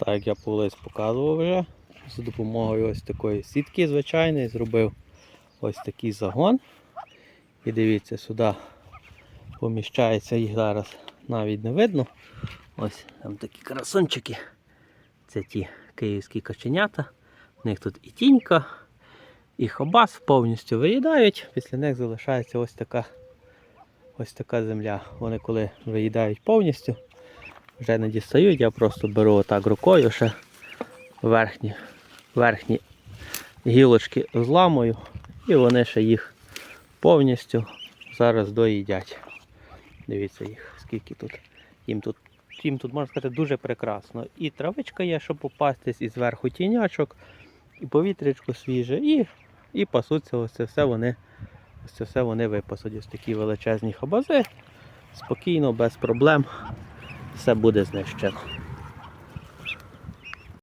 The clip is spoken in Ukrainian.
Так як я колись показував вже, за допомогою ось такої сітки звичайної зробив ось такий загон. І дивіться, сюди поміщається їх зараз навіть не видно. Ось там такі красунчики. Це ті київські каченята. В них тут і тінька, і хабас повністю виїдають. Після них залишається ось така, ось така земля. Вони коли виїдають повністю, вже не дістають, я просто беру отак рукою ще верхні, верхні гілочки зламую, і вони ще їх повністю зараз доїдять. Дивіться їх, скільки тут. Їм тут, їм тут можна сказати дуже прекрасно. І травичка є, щоб попастись, і зверху тінячок, і повітрячко свіже, і, і пасуться ось це все вони. Ось це все вони випасуть. Ось такі величезні хабази. Спокійно, без проблем. Все буде знищено.